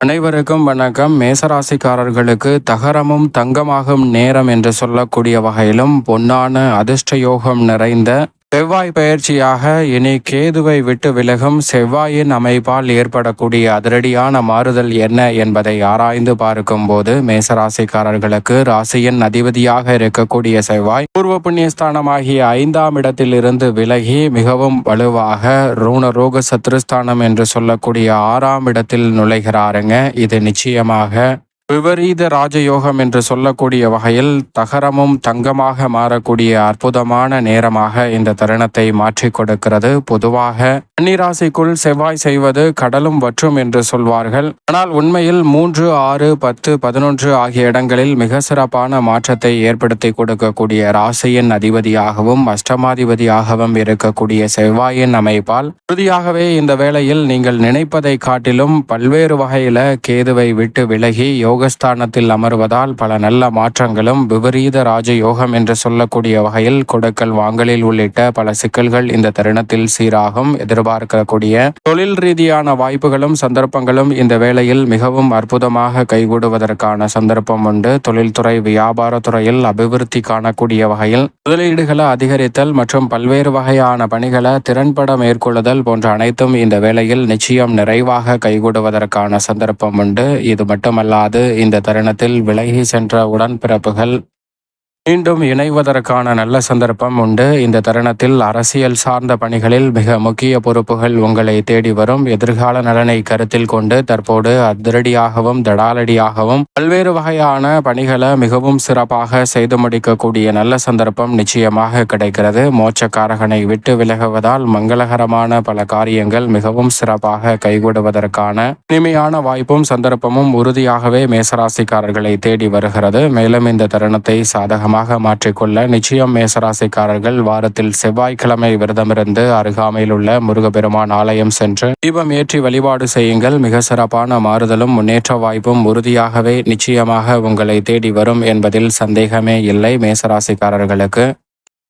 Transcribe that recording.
அனைவருக்கும் வணக்கம். மேசராசிக்காரர்களுக்கு தகரமும் தங்கமாகும் நேரம் என்று சொல்லக்கூடிய வகையிலும் பொன்னான அதிர்ஷ்ட யோகம் நிறைந்த செவ்வாய் பயிற்சியாக இனி கேதுவை விட்டு விலகும் செவ்வாயின் அமைப்பால் ஏற்படக்கூடிய அதிரடியான மாறுதல் என்ன என்பதை ஆராய்ந்து பார்க்கும்போது மேசராசிக்காரர்களுக்கு ராசியின் அதிபதியாக இருக்கக்கூடிய செவ்வாய் பூர்வ புண்ணியஸ்தானமாகிய ஐந்தாம் இடத்தில் இருந்து விலகி மிகவும் வலுவாக ரூணரோக சத்ருஸ்தானம் என்று சொல்லக்கூடிய ஆறாம் இடத்தில் நுழைகிறாருங்க. இது நிச்சயமாக விபரீத ராஜயோகம் என்று சொல்லக்கூடிய வகையில் தகரமும் தங்கமாக மாறக்கூடிய அற்புதமான நேரமாக இந்த தருணத்தை மாற்றிக் கொடுக்கிறது. பொதுவாக கன்னிராசிக்குள் செவ்வாய் செய்வது கடலும் வற்றும் என்று சொல்வார்கள். ஆனால் உண்மையில் மூன்று ஆறு பத்து பதினொன்று ஆகிய இடங்களில் மிக சிறப்பான மாற்றத்தை ஏற்படுத்தி கொடுக்கக்கூடிய ராசியின் அதிபதியாகவும் அஷ்டமாதிபதியாகவும் இருக்கக்கூடிய செவ்வாயின் அமைப்பால் உறுதியாகவே இந்த வேளையில் நீங்கள் நினைப்பதை காட்டிலும் பல்வேறு வகையில கேதுவை விட்டு விலகி யோகஸ்தானத்தில் அமர்வதால் பல நல்ல மாற்றங்களும் விபரீத ராஜயோகம் என்று சொல்லக்கூடிய வகையில் கொடுக்கல் வாங்கலில் உள்ளிட்ட பல சிக்கல்கள் இந்த தருணத்தில் சீராகும். எதிர்பார்க்கக்கூடிய தொழில் ரீதியான வாய்ப்புகளும் சந்தர்ப்பங்களும் இந்த வேளையில் மிகவும் அற்புதமாக கைகூடுவதற்கான சந்தர்ப்பம் உண்டு. தொழில்துறை வியாபாரத்துறையில் அபிவிருத்தி காணக்கூடிய வகையில் முதலீடுகளை அதிகரித்தல் மற்றும் பல்வேறு வகையான பணிகளை திறன்பட மேற்கொள்ளுதல் போன்ற அனைத்தும் இந்த வேளையில் நிச்சயம் நிறைவாக கைகூடுவதற்கான சந்தர்ப்பம் உண்டு. இது மட்டுமல்லாது இந்த தருணத்தில் விலகி சென்ற உடன்பிறப்புகள் மீண்டும் இணைவதற்கான நல்ல சந்தர்ப்பம் உண்டு. இந்த தருணத்தில் அரசியல் சார்ந்த பணிகளில் மிக முக்கிய பொறுப்புகள் உங்களை தேடி வரும். எதிர்கால நலனை கருத்தில் கொண்டு தற்போது அதிரடியாகவும் தடாலடியாகவும் பல்வேறு வகையான பணிகளை மிகவும் சிறப்பாக செய்து முடிக்கக்கூடிய நல்ல சந்தர்ப்பம் நிச்சயமாக கிடைக்கிறது. மோட்சக்காரகனை விட்டு விலகுவதால் மங்களகரமான பல காரியங்கள் மிகவும் சிறப்பாக கைகூடுவதற்கான இனிமையான வாய்ப்பும் சந்தர்ப்பமும் உறுதியாகவே மேசராசிக்காரர்களை தேடி வருகிறது. மேலும் இந்த தருணத்தை சாதகம் மாதமாக மாற்றிக்கொள்ள நிச்சயம் மேசராசிக்காரர்கள் வாரத்தில் செவ்வாய்க்கிழமை விரதமிருந்து அருகாமையில் உள்ள முருகப்பெருமான் ஆலயம் சென்று தீபம் ஏற்றி வழிபாடு செய்யுங்கள். மிக சிறப்பான மாறுதலும் முன்னேற்ற வாய்ப்பும் உறுதியாகவே நிச்சயமாக உங்களை தேடி வரும் என்பதில் சந்தேகமே இல்லை மேசராசிக்காரர்களுக்கு.